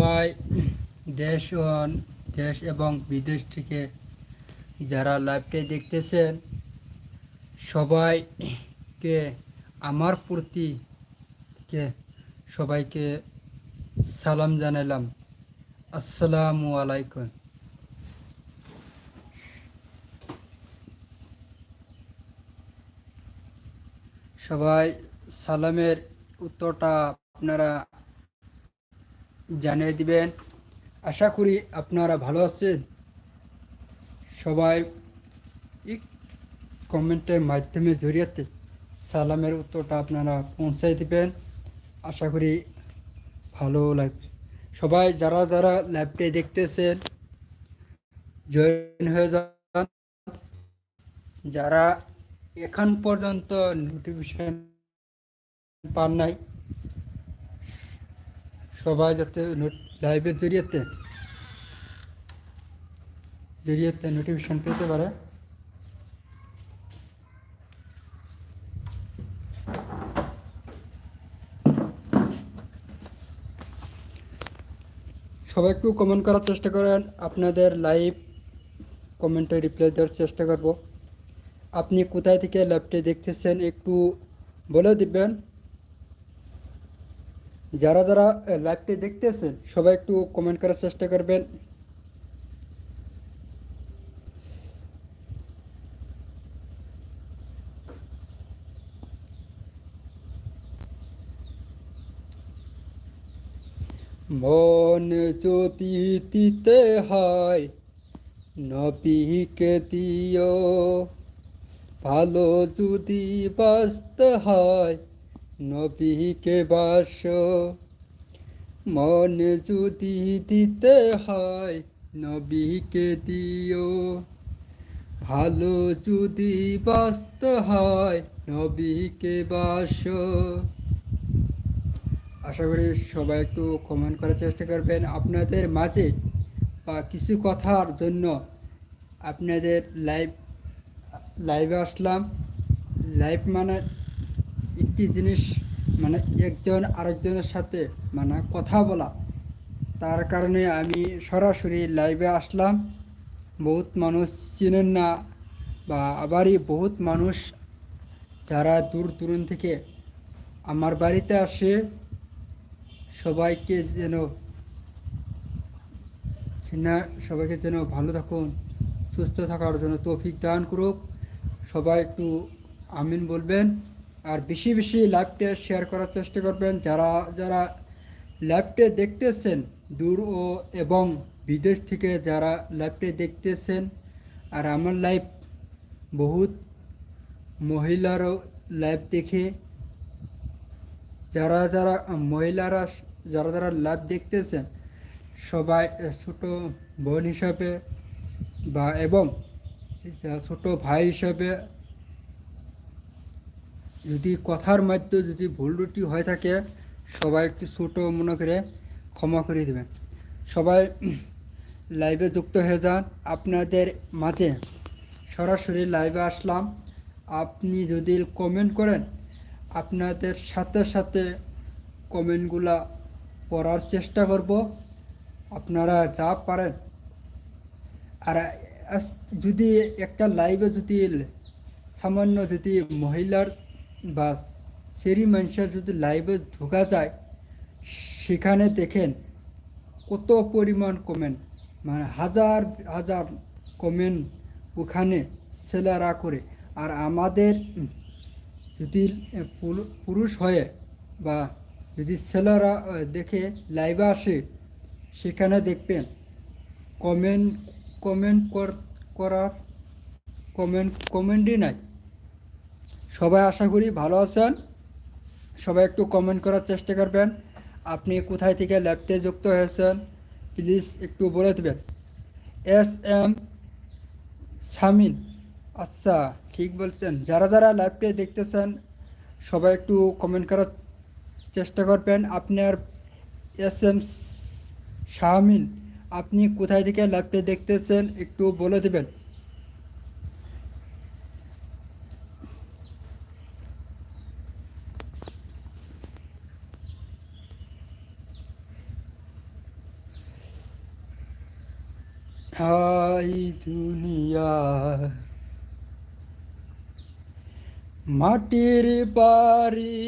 সবাই দেশ দেশ এবং বিদেশ থেকে যারা লাইভটা দেখতেছেন, সবাইকে আমার প্রতি কে সবাইকে সালাম জানালাম। আসসালামু আলাইকুম। সবাই সালামের উত্তরটা আপনারা জানিয়ে দিবেন। আশা করি আপনারা ভালো আছেন। সবাই কমেন্টের মাধ্যমে জড়িয়েতে সালামের উত্তরটা আপনারা পৌঁছাই দিবেন। আশা করি ভালো লাগবে। সবাই যারা যারা ল্যাবটে দেখতেছেন, জয়েন হয়ে যান। যারা এখন পর্যন্ত নোটিফিকেশন পান নাই সবাই যাতে লাইভের জড়িয়েতে জড়িয়েতে নোটিফিকেশন পেতে পারে। সবাই একটু কমেন্ট করার চেষ্টা করেন, আপনাদের লাইভ কমেন্টে রিপ্লাই দেওয়ার চেষ্টা করব। আপনি কোথায় থেকে ল্যাবটি দেখতেছেন একটু বলে দিবেন। যারা যারা লাইভটি দেখতেছেন, সবাই একটু কমেন্ট করার চেষ্টা করবেন। মন যদি দিতে হয়, নবীকে দিও। ভালো যদি বাঁচতে হয় নবীকে বাস, মন যদি দিতে হয় নবীকে দিও। ভালো যদি বাঁচতে হয় নবীকে বাস। আশা করি সবাই একটু কমেন্ট করার চেষ্টা করবেন। আপনাদের মাঝে বা কিছু কথার জন্য আপনাদের লাইভ, লাইভে আসলাম। লাইভ মানে একটি জিনিস মানে একজন আরেকজনের সাথে মানে কথা বলা। তার কারণে আমি সরাসরি লাইভে আসলাম। বহুত মানুষ চিনেন না বা আবারই বহুত মানুষ যারা দূর দূরান্ত থেকে আমার বাড়িতে আসে, সবাইকে যেন সিনা সবাইকে যেন ভালো থাকুন, সুস্থ থাকার জন্য তৌফিক দান করুক। সবাই একটু আমিন বলবেন। আর বেশি বেশি লাইভটা শেয়ার করার চেষ্টা করবেন। যারা যারা লাইভটা দেখতেছেন, দূর ও এবং বিদেশ থেকে যারা লাইভটা দেখতেছেন, আর আমার লাইভ বহুত মহিলারও লাইভ দেখে, যারা যারা মহিলারা, যারা যারা লাইভ দেখতেছেন, সবাই ছোট বোন হিসাবে বা এবং ছোট ভাই হিসাবে যদি কথার মধ্যে যদি ভুল ত্রুটি হয়ে থাকে, সবাই একটু ছোট মনে করে ক্ষমা করে দেবেন। সবাই লাইভে যুক্ত হয়ে যান। আপনাদের মাঝে সরাসরি লাইভে আসলাম। আপনি যদি কমেন্ট করেন, আপনাদের সাথে সাথে কমেন্টগুলা পড়ার চেষ্টা করব। আপনারা যা পারেন। আর যদি একটা লাইভে যদি সামান্য যদি মহিলার বা সেরি মানুষের যদি লাইভে ঢোকা যায়, সেখানে দেখেন কত পরিমাণ কমেন্ট মানে হাজার হাজার কমেন্ট ওখানে ছেলেরা করে। আর আমাদের যদি পুরু- পুরুষ হয়ে বা যদি ছেলেরা দেখে লাইভে আসে, সেখানে দেখবেন কমেন্ট কমেন্ট কর- করার কমেন্ট কমেন্টই নাই। সবাই আশা করি ভালো আছেন। সবাই একটু কমেন্ট করার চেষ্টা করবেন। আপনি কোথায় থেকে ল্যাবতে যুক্ত হয়েছেন প্লিজ একটু বলে দেবেন। S M Samin. আচ্ছা ঠিক বলছেন। যারা যারা লাইভটা দেখতেছেন, সবাই একটু কমেন্ট করার চেষ্টা করবেন। আপনার এস এম শাহমিন আপনি কোথায় থেকে লাইভটা দেখতেছেন, একটু বলে দেবেন। হাই দুনিয়া। মাটির বাড়ি,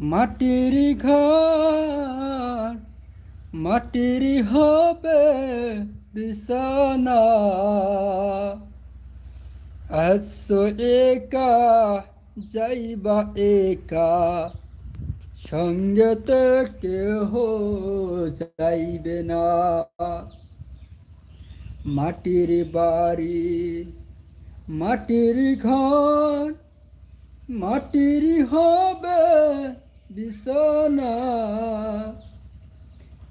মাটির ঘর মাটির হবে বিছানা। আছো একা যাইবা একা সঙ্গেতে কেহ যাইবে না। মাটির বাড়ি, মাটির ঘর, মাটির হবে বিছানা।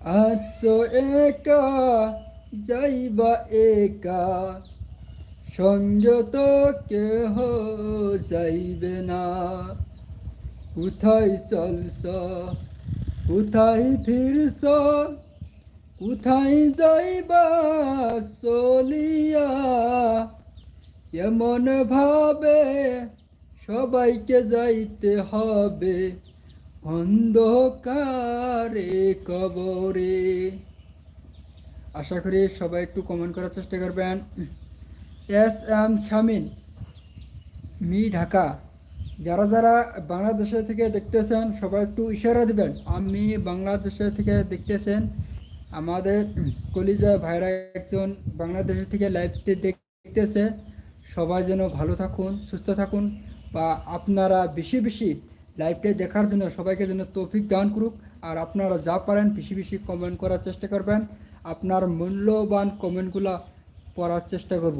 আছো একা যাইবা একা সংযত কেহ যাইবে না। কোথায় চলছ, কোথায় ফিরছ কোথায় যাইবা চলিয়া? এমন ভাবে সবাইকে যাইতে হবে। অন্ধকারে কবরে। আশা করি সবাই একটু কমেন্ট করার চেষ্টা করবেন। এস এম শামিন মি ঢাকা। যারা যারা বাংলাদেশে থেকে দেখতেছেন, সবাই একটু ইশারা দিবেন। আমি বাংলাদেশে থেকে দেখতেছেন আমাদের কলিজা ভাইরা একজন বাংলাদেশ থেকে লাইভটি দেখতেছে। সবাই যেন ভালো থাকুন, সুস্থ থাকুন বা আপনারা বেশি বেশি লাইভটা দেখার জন্য সবাইকে যেন তৌফিক দান করুক। আর আপনারা যা পারেন বেশি বেশি কমেন্ট করার চেষ্টা করবেন। আপনার মূল্যবান কমেন্টগুলো পড়ার চেষ্টা করব।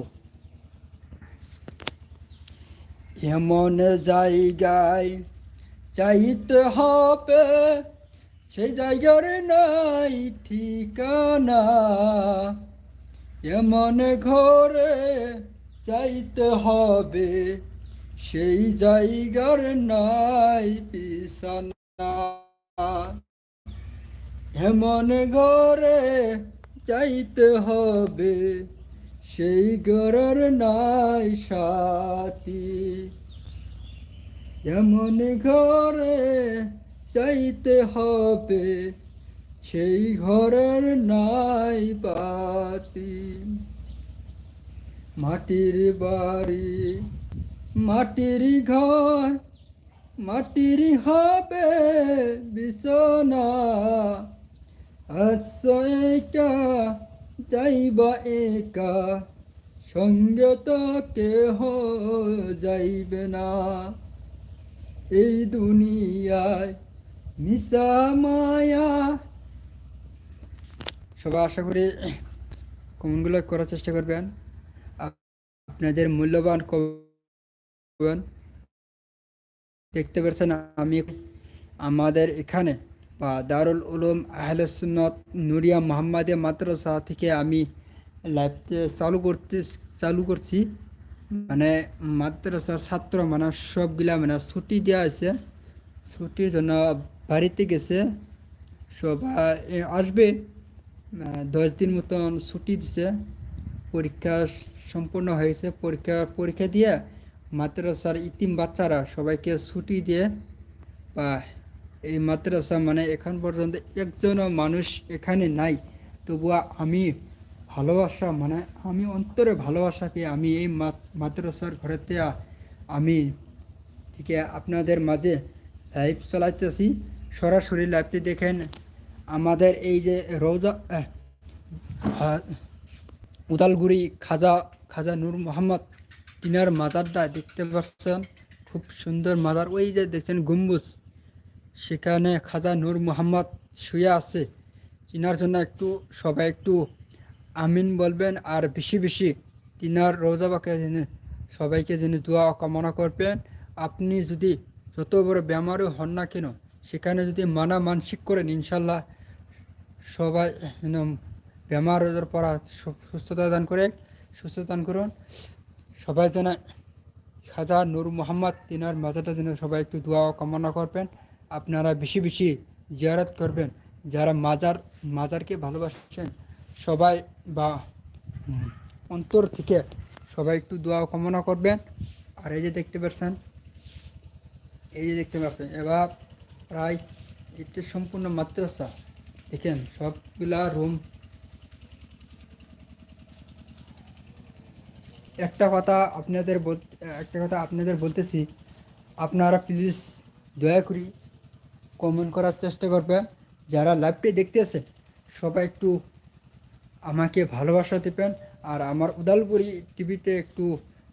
এমন জায়গায় চাইতে হবে সেই জায়গার নাই ঠিকানা। এমন ঘরে চাইতে হবে, সেই জায়গার নাই বিছানা এমন ঘরে চাইতে হবে, সেই ঘরের নাই সাথী। এমন ঘরে চাইতে হবে সেই ঘরের নাই বাতি। মাটির বাড়ি, মাটির ঘর, মাটির হবে বিছানা। আচ্ছা যাইবা একা, সঙ্গে তো কেহ যাইবে না। এই দুনিয়ায় মিশা মায়া। সবাই আশা করি কমেন্টগুলো করার চেষ্টা করবেন। আপনাদের মূল্যবান কমেন্ট দেখতে পাচ্ছেন আমি। আমাদের এখানে বা দারুল উলুম আহলে সুন্নত নুরিয়া মোহাম্মদে মাদ্রাসা থেকে আমি লাইভতে চালু করতে, চালু করছি। মানে মাদ্রাসার ছাত্র মানে সবগুলা মানে ছুটি দেওয়া আছে ছুটির জন্য বাড়িতে গেছে সবাই আসবে। দশ দিন মতন ছুটি দিছে। পরীক্ষা সম্পূর্ণ হয়েছে। পরীক্ষা পরীক্ষা দিয়ে মাদ্রাসার ইতিম বাচ্চারা সবাইকে ছুটি দিয়ে বা এই মাদ্রাসা মানে এখন পর্যন্ত একজনও মানুষ এখানে নাই। তবুয়া আমি ভালোবাসা মানে আমি অন্তরে ভালোবাসা পেয়ে আমি এই মাদ্রাসার ঘরেতে আমি থেকে আপনাদের মাঝে লাইভ চলাইতেছি। সরাসরি লাইভটি দেখেন। আমাদের এই যে রোজা উদালগুড়ি খাজা খাজা নূর মোহাম্মদ টিনার মাজারটা দেখতে পাচ্ছেন। খুব সুন্দর মাজার। ওই যে দেখছেন গম্বুজ, সেখানে খাজা নূর মোহাম্মদ শুয়ে আছে। তিনার জন্য একটু, সবাই একটু আমিন বলবেন আর বেশি বেশি তিনার রোজাবাকে সবাইকে যেন দোয়া কামনা করবেন। আপনি যদি যত বড় বেমারও হন না কেন সেখানে যদি মানা মানসিক করেন, ইনশাল্লাহ সবাই যেন বেমার পড়া সুস্থতা দান করে সুস্থতা দান করুন। সবাই যেন খাজা নূর মোহাম্মদ তিনার মাজাটা যেন সবাই একটু দোয়া কামনা করবেন। আপনারা বেশি বেশি জিয়ারত করবেন। যারা মাজার, মাজারকে ভালোবাসেন, সবাই বা অন্তর থেকে সবাই একটু দোয়া কামনা করবেন। আর এই যে দেখতে পাচ্ছেন, এই যে দেখতে পাচ্ছেন, এবার প্রায় এটি সম্পূর্ণ মাদ্রাসা দেখেন, সবগুলা রুম। একটা কথা আপনাদের একটা কথা আপনাদের বলতেছি, আপনারা প্লিজ দয়া করি কমেন্ট করার চেষ্টা করবেন। যারা লাইভটি দেখতেছে সবাই একটু আমাকে ভালোবাসা দেবেন আর আমার উদালপুরি টিভিতে একটু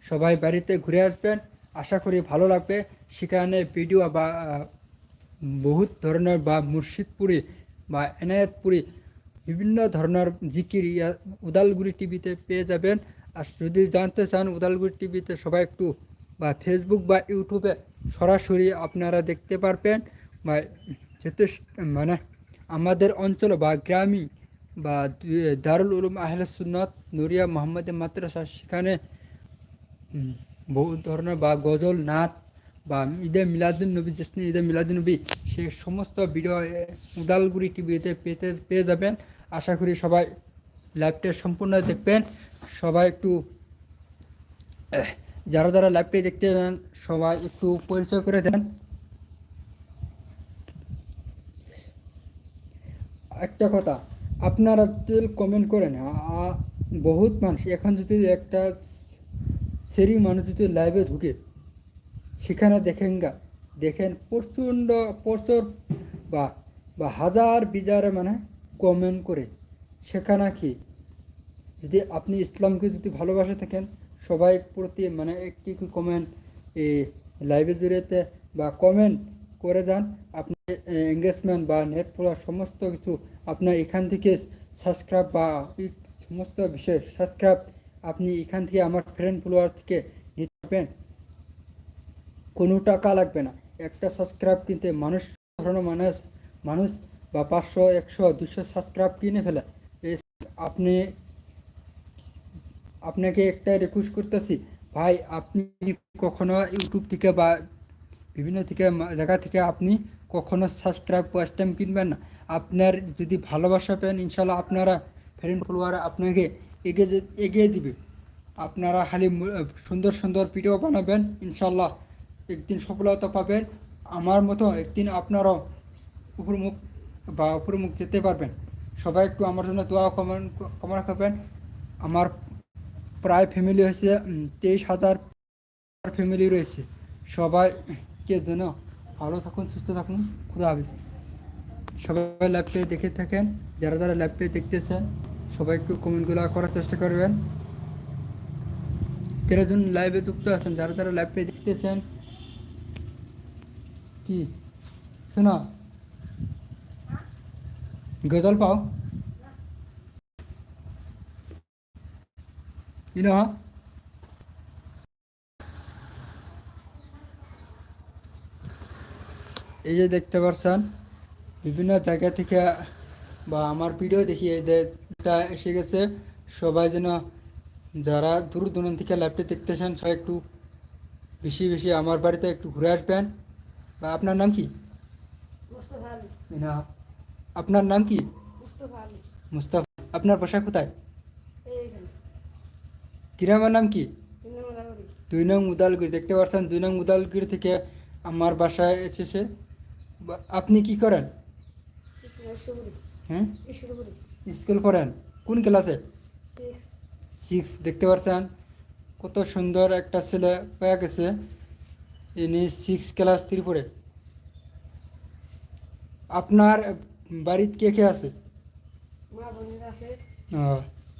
সবাই বাড়িতে ঘুরে আসবেন। আশা করি ভালো লাগবে। সেখানে ভিডিও বা বহুত ধরনের বা মুর্শিদপুরি বা এনায়েতপুরি বিভিন্ন ধরনের জিকির ইয়া উদালগুড়ি টিভিতে পেয়ে যাবেন। আর যদি জানতে চান উদালগুড়ি টিভিতে সবাই একটু বা ফেসবুক বা ইউটিউবে সরাসরি আপনারা দেখতে পারবেন বা যেতে মানে আমাদের অঞ্চল বা গ্রামীণ বা দারুল উলুম আহলে সুন্নত নুরিয়া মোহাম্মদ মাদ্রাসা সেখানে বহু ধরনের বা গজল, নাচ বা ঈদে মিলাদুন নবী জেসনি ঈদে মিলাদুন নবী সে সমস্ত ভিডিও উদালগুড়ি টিভিতে পেতে, পেয়ে যাবেন। আশা করি সবাই লাইভটা সম্পূর্ণ দেখবেন। সবাই একটু যারা যারা লাইভটি দেখতে চান, সবাই একটু পরিচয় করে দেন। একটা কথা, আপনারা যদি কমেন্ট করেন বহুত মানুষ, এখন যদি একটা সেরি মানুষ যদি লাইভে ঢুকে সেখানে দেখেন গা, দেখেন প্রচণ্ড প্রচুর বা বা হাজার বিজারে মানে কমেন্ট করে। সেখানে কি, যদি আপনি ইসলামকে যদি ভালোবাসে থাকেন, সবাই প্রতি মানে একটি কমেন্ট এই লাইভে জুড়েতে বা কমেন্ট করে যান। আপনি এঙ্গেজমেন্ট বা নেট ফলোয়ার সমস্ত কিছু আপনার এখান থেকে সাবস্ক্রাইব বা সমস্ত বিষয় সাবস্ক্রাইব আপনি এখান থেকে আমার ফ্রেন্ড ফলোয়ার থেকে নিতে পারবেন। কোনো টাকা লাগবে না। একটা সাবস্ক্রাইব কিনতে মানুষ ধরনের মানুষ মানুষ বা পাঁচশো, একশো, দুশো সাবস্ক্রাইব কিনে ফেলে। আপনি, আপনাকে একটা রিকোয়েস্ট করতেছি, ভাই আপনি কখনো ইউটিউব থেকে বা বিভিন্ন থেকে জায়গা থেকে আপনি কখনো সাবস্ক্রাইব ফার্স্ট টাইম কিনবেন না? আপনার যদি ভালোবাসা পেন ইনশাল্লাহ আপনারা ফ্রেন্ড ফলোয়ার আপনাকে এগিয়ে এগিয়ে দিবে। আপনারা খালি সুন্দর সুন্দর ভিডিও বানাবেন ইনশাল্লাহ একদিন সফলতা পাবেন। আমার মতো একদিন আপনারাও উপরমুখ বা উপরমুখ যেতে পারবেন। সবাই একটু আমার জন্য দোয়া কমেন্ট কামনা করবেন। আমার প্রায় ফ্যামিলি হয়েছে তেইশ হাজার ফ্যামিলি রয়েছে। সবাইকে যেন ভালো থাকুন, সুস্থ থাকুন। খুদা হাফিজ। সবাই ল্যাবটে দেখে থাকেন। যারা যারা ল্যাবটে দেখতেছেন, সবাই একটু কমেন্টগুলো করার চেষ্টা করবেন। তেরো লাইভে যুক্ত আছেন, যারা যারা ল্যাবটে দেখতেছেন কি? শোনো। গজল পাও। You এই যে দেখতে পাচ্ছেন বিভিন্ন জায়গা থেকে বা আমার ভিডিও দেখি এই যে এসে গেছে। সবাই যেন যারা দূর দূরান্ত থেকে ল্যাপটপ দেখতেছেন, সবাই একটু বেশি বেশি আমার বাড়িতে একটু ঘুরে আসবেন। বা আপনার নাম কি? না আপনার নাম কি? মুস্তফা আপনার বাসা কোথায়? গ্রামের নাম কি? দুই নং উদালগুড়ি দেখতে পাচ্ছেন দুই নং উদালগুড়ি থেকে আমার বাসায় এসেছে। আপনি কি করেন? হ্যাঁ? স্কুল করেন কোন ক্লাসে? সিক্স। সিক্স দেখতে পাচ্ছেন কত সুন্দর একটা ছেলে পেয়ে গেছে। ইনি সিক্স ক্লাস থ্রি পড়ে আপনার বাড়িতে কে কে আছে?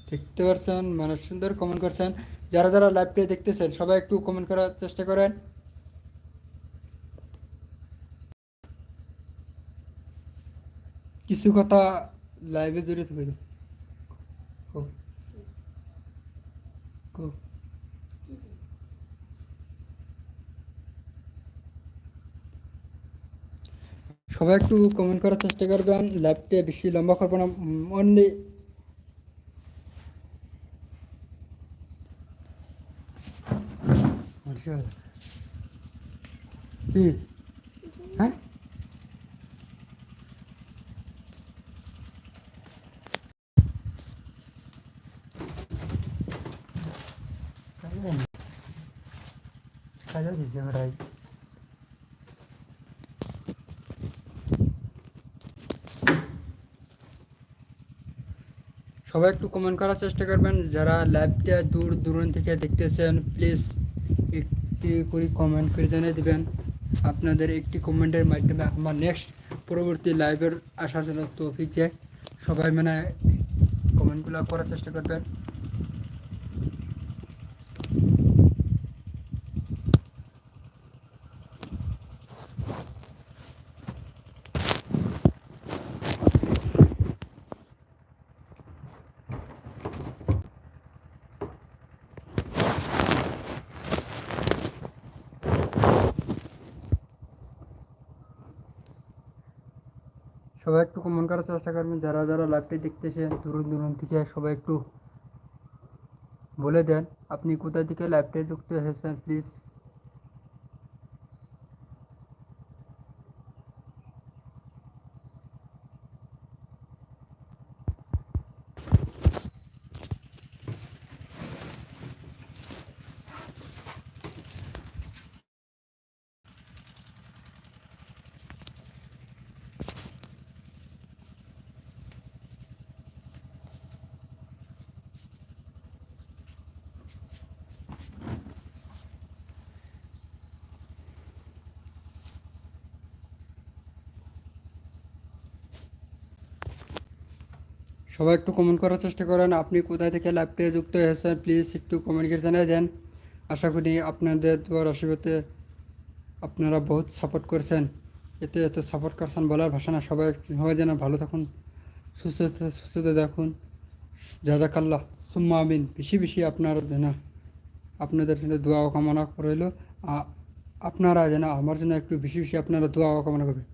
দেখতে পাচ্ছেন মানে সুন্দর কমেন্ট করছেন। যারা যারা লাইভটা দেখতেছেন সবাই একটু কমেন্ট করার চেষ্টা করেন। কিছু কথা লাইভে জড়িয়ে থাকে সবাই একটু কমেন্ট করার চেষ্টা করবেন। লাইভটা বেশি লম্বা করব না অনলি কি হ্যাঁ? কাজা দিছে ভাই। সবাই একটু কমেন্ট করার চেষ্টা করবেন। যারা লাইভটা দূর দূরান্ত থেকে দেখতেছেন প্লিজ একটি করে কমেন্ট করে জানিয়ে দেবেন। আপনাদের একটি কমেন্টের মাধ্যমে আমার নেক্সট পরবর্তী লাইভের আসার জন্য তৌফিক দেয়। সবাই মানে কমেন্টগুলো করার চেষ্টা করবেন। সবাই একটু কমন করার চেষ্টা করবেন। যারা যারা লাইভটি দেখতেছেন দূর দূরণ থেকে সবাই একটু বলে দেন, আপনি কোথা থেকে লাইভটা যুক্ত হয়েছেন প্লিজ সবাই একটু কমেন্ট করার চেষ্টা করেন। আপনি কোথায় থেকে লাইভটা যুক্ত হয়েছেন প্লিজ একটু কমেন্ট করে জানিয়ে দেন। আশা করি আপনাদের দুয়ার আশীর্বাদে আপনারা বহুত সাপোর্ট করছেন। এতে এত সাপোর্ট করছেন বলার ভাষা না। সবাই সবাই যেন ভালো থাকুন, সুস্থ সুস্থ দেখুন জাজাকাল্লাহ। সুম্মা আমিন। বেশি বেশি আপনারা যেন আপনাদের জন্য দোয়া কামনা করইল আপনারা যেন আমার জন্য একটু বেশি বেশি আপনারা দোয়া কামনা করবেন।